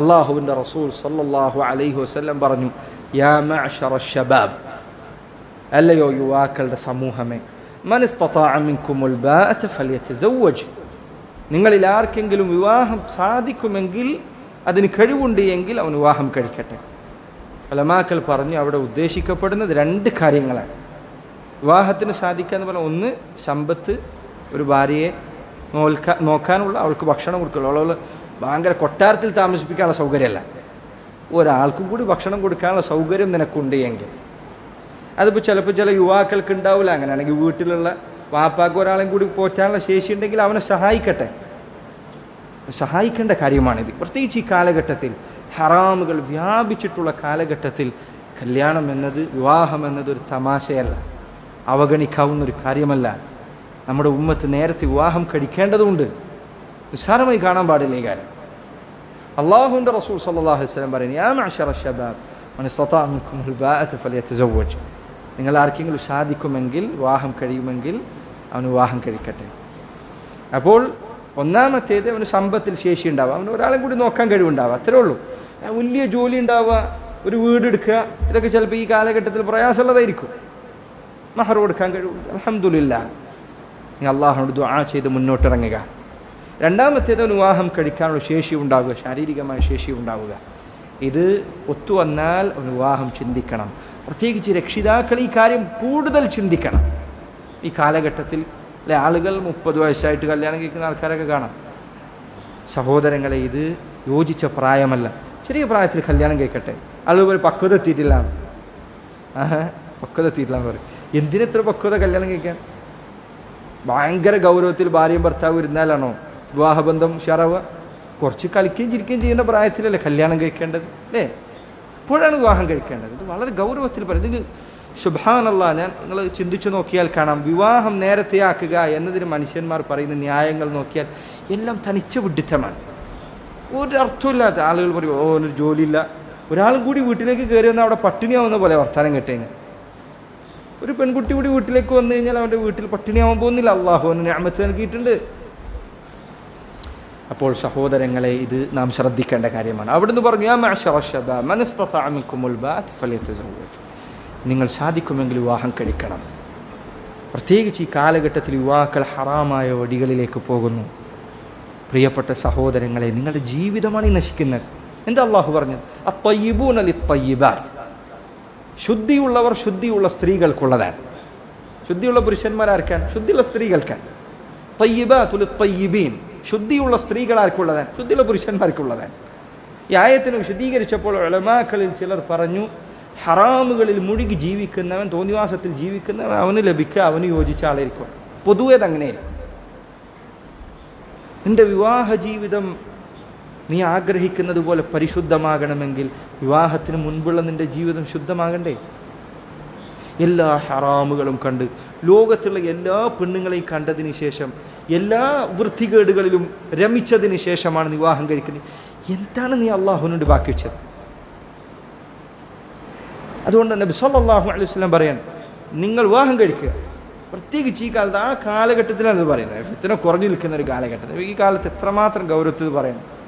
അള്ളാഹുവിന്റെ റസൂൽ സല്ലാഹു അലൈഹി വസല്ലം പറഞ്ഞു യാ അല്ലയോ യുവാക്കളുടെ സമൂഹമേ നിങ്ങളിൽ ആർക്കെങ്കിലും വിവാഹം സാധിക്കുമെങ്കിൽ അതിന് കഴിവുണ്ട് എങ്കിൽ അവൻ വിവാഹം കഴിക്കട്ടെ. അലമാക്കൾ പറഞ്ഞു അവിടെ ഉദ്ദേശിക്കപ്പെടുന്നത് രണ്ട് കാര്യങ്ങളാണ്. വിവാഹത്തിന് സാധിക്കുക എന്ന് പറഞ്ഞാൽ ഒന്ന് സമ്പത്ത് ഒരു ഭാര്യയെ നോൽക്കാ നോക്കാനുള്ള അവൾക്ക് ഭക്ഷണം കൊടുക്കുക അവൾ ഭയങ്കര കൊട്ടാരത്തിൽ താമസിപ്പിക്കാനുള്ള സൗകര്യമല്ല. ഒരാൾക്കും കൂടി ഭക്ഷണം കൊടുക്കാനുള്ള സൗകര്യം നിനക്കുണ്ട് എങ്കിൽ. അതിപ്പോൾ ചിലപ്പോൾ ചില യുവാക്കൾക്ക് ഉണ്ടാവില്ല. അങ്ങനെയാണെങ്കിൽ വീട്ടിലുള്ള വാപ്പാക്ക് ഒരാളെയും കൂടി പോറ്റാനുള്ള ശേഷി ഉണ്ടെങ്കിൽ അവനെ സഹായിക്കട്ടെ. സഹായിക്കേണ്ട കാര്യമാണിത്. പ്രത്യേകിച്ച് ഈ കാലഘട്ടത്തിൽ ഹറാമുകൾ വ്യാപിച്ചിട്ടുള്ള കാലഘട്ടത്തിൽ കല്യാണം എന്നത് വിവാഹം എന്നത് ഒരു തമാശയല്ല. അവഗണിക്കാവുന്ന ഒരു കാര്യമല്ല. നമ്മുടെ ഉമ്മത്ത് നേരത്തെ വിവാഹം കഴിക്കേണ്ടതുണ്ട്. നിസ്സാരമായി കാണാൻ പാടില്ല ഈ കാര്യം. അള്ളാഹുവിന്റെ റസൂൽ സല്ലല്ലാഹു അലൈഹി വസല്ലം പറയുന്നു യാ മൻ ഇസ്തതാഅ മിൻകുമുൽ ബാഅത ഫലിയതസവ്വജ് നിങ്ങൾ ആർക്കെങ്കിലും സാധിക്കുമെങ്കിൽ വിവാഹം കഴിയുമെങ്കിൽ അവന് വിവാഹം കഴിക്കട്ടെ. അപ്പോൾ ഒന്നാമത്തേത് അവന് സമ്പത്തിൽ ശേഷി ഉണ്ടാവുക. അവന് ഒരാളെ കൂടി നോക്കാൻ കഴിവുണ്ടാവുക. അത്രേ ഉള്ളൂ. വലിയ ജോലി ഉണ്ടാവുക ഒരു വീട് എടുക്കുക ഇതൊക്കെ ചിലപ്പോൾ ഈ കാലഘട്ടത്തിൽ പ്രയാസമുള്ളതായിരിക്കും. മഹർ കൊടുക്കാൻ കഴിവുണ്ട്. അലഹമില്ല നീ അള്ളാഹുനോട് ദുആ ചെയ്ത് മുന്നോട്ടിറങ്ങുക. രണ്ടാമത്തേത് വിവാഹം കഴിക്കാനുള്ള ശേഷി ഉണ്ടാവുക ശാരീരികമായ ശേഷി ഉണ്ടാവുക. ഇത് ഒത്തുവന്നാൽ വിവാഹം ചിന്തിക്കണം. പ്രത്യേകിച്ച് രക്ഷിതാക്കൾ ഈ കാര്യം കൂടുതൽ ചിന്തിക്കണം. ഈ കാലഘട്ടത്തിൽ അല്ലെ ആളുകൾ മുപ്പത് വയസ്സായിട്ട് കല്യാണം കഴിക്കുന്ന ആൾക്കാരൊക്കെ കാണാം. സഹോദരങ്ങളെ ഇത് യോജിച്ച പ്രായമല്ല. ചെറിയ പ്രായത്തിൽ കല്യാണം കഴിക്കട്ടെ. ആളുകൾ പക്വത എത്തിയിട്ടില്ല. പക്വത എത്തിയിട്ടില്ല പറയും. എന്തിനെത്ര പക്വത കല്യാണം കഴിക്കാൻ? ഭയങ്കര ഗൗരവത്തിൽ ഭാര്യയും ഭർത്താവ് ഇരുന്നാലാണോ? വിവാഹബന്ധം ഉഷാറാവുക. കുറച്ച് കളിക്കുകയും ചിരിക്കുകയും ചെയ്യേണ്ട പ്രായത്തിലല്ലേ കല്യാണം കഴിക്കേണ്ടത്? അല്ലേ ഇപ്പോഴാണ് വിവാഹം കഴിക്കേണ്ടത്. ഇത് വളരെ ഗൗരവത്തിൽ പറയും. ഇത് ശുഭാനല്ല ഞാൻ നിങ്ങൾ ചിന്തിച്ചു നോക്കിയാൽ കാണാം. വിവാഹം നേരത്തെ ആക്കുക എന്നതിന് മനുഷ്യന്മാർ പറയുന്ന ന്യായങ്ങൾ നോക്കിയാൽ എല്ലാം തനിച്ച വിഡിത്തമാണ് ഒരർത്ഥമില്ലാത്ത ആളുകൾ പറയും ഓ ഒരു ജോലിയില്ല. ഒരാളും കൂടി വീട്ടിലേക്ക് കയറി വന്നാൽ അവിടെ പട്ടിണിയാവുന്ന പോലെ വർത്താനം കേട്ടേങ്ങ് ഒരു പെൺകുട്ടി കൂടി വീട്ടിലേക്ക് വന്നു കഴിഞ്ഞാൽ അവന്റെ വീട്ടിൽ പട്ടിണിയാവാൻ പോകുന്നില്ല. അള്ളാഹു അവന് ഞാമത്ത് നൽകിയിട്ടുണ്ട്. അപ്പോൾ സഹോദരങ്ങളെ ഇത് നാം ശ്രദ്ധിക്കേണ്ട കാര്യമാണ്. അവിടുന്ന് പറഞ്ഞു. നിങ്ങൾ സാധിക്കുമെങ്കിൽ വിവാഹം കഴിക്കണം. പ്രത്യേകിച്ച് ഈ കാലഘട്ടത്തിൽ യുവാക്കൾ ഹറാമായ വഴികളിലേക്ക് പോകുന്നു. പ്രിയപ്പെട്ട സഹോദരങ്ങളെ നിങ്ങളുടെ ജീവിതമാണ് ഈ നശിക്കുന്നത്. എന്താ അള്ളാഹു പറഞ്ഞത്? അത്തയ്യിബൂന ലിത്തയ്യിബാത്ത്. ശുദ്ധിയുള്ളവർ ശുദ്ധിയുള്ള സ്ത്രീകൾക്കുള്ളതാണ്. ശുദ്ധിയുള്ള പുരുഷന്മാരാർക്കാൻ ശുദ്ധിയുള്ള സ്ത്രീകൾക്കാണ്. തയ്യിബാത്തുൽ തയ്യിബീൻ ശുദ്ധിയുള്ള സ്ത്രീകൾ ആർക്കുള്ളതാണ് ശുദ്ധിയുള്ള പുരുഷന്മാർക്കുള്ളതാണ്. ഈ ആയത്തിന് വിശദീകരിച്ചപ്പോൾ ഒലമാക്കളിൽ ചിലർ പറഞ്ഞു ഹറാമുകളിൽ മുഴുകി ജീവിക്കുന്നവൻ തോന്നിവാസത്തിൽ ജീവിക്കുന്നവൻ അവന് ലഭിക്കുക അവന് യോജിച്ച ആളായിരിക്കും. പൊതുവേ അതങ്ങനെയായിരിക്കും. നിന്റെ വിവാഹ ജീവിതം നീ ആഗ്രഹിക്കുന്നത് പോലെ പരിശുദ്ധമാകണമെങ്കിൽ വിവാഹത്തിന് മുൻപുള്ള നിന്റെ ജീവിതം ശുദ്ധമാകണ്ടേ? എല്ലാ ഹറാമുകളും കണ്ട് ലോകത്തുള്ള എല്ലാ പെണ്ണുങ്ങളെയും കണ്ടതിന് ശേഷം എല്ലാ വൃത്തികേടുകളിലും രമിച്ചതിന് ശേഷമാണ് വിവാഹം കഴിക്കുന്നത്. എന്താണ് നീ അള്ളാഹുവിനോട് ബാക്കി വെച്ചത്? അതുകൊണ്ട് നബി സല്ലല്ലാഹു അലൈഹി വസല്ലം പറയാൻ നിങ്ങൾ വിവാഹം കഴിക്കുക. പ്രത്യേകിച്ച് ഈ കാലത്ത് ആ കാലഘട്ടത്തിലാണ് ഇത് പറയുന്നത്. ഫിത്തന കുറഞ്ഞു നിൽക്കുന്ന ഒരു കാലഘട്ടത്തിൽ ഈ കാലത്ത് എത്രമാത്രം ഗൗരവത്തിൽ പറയുന്നത്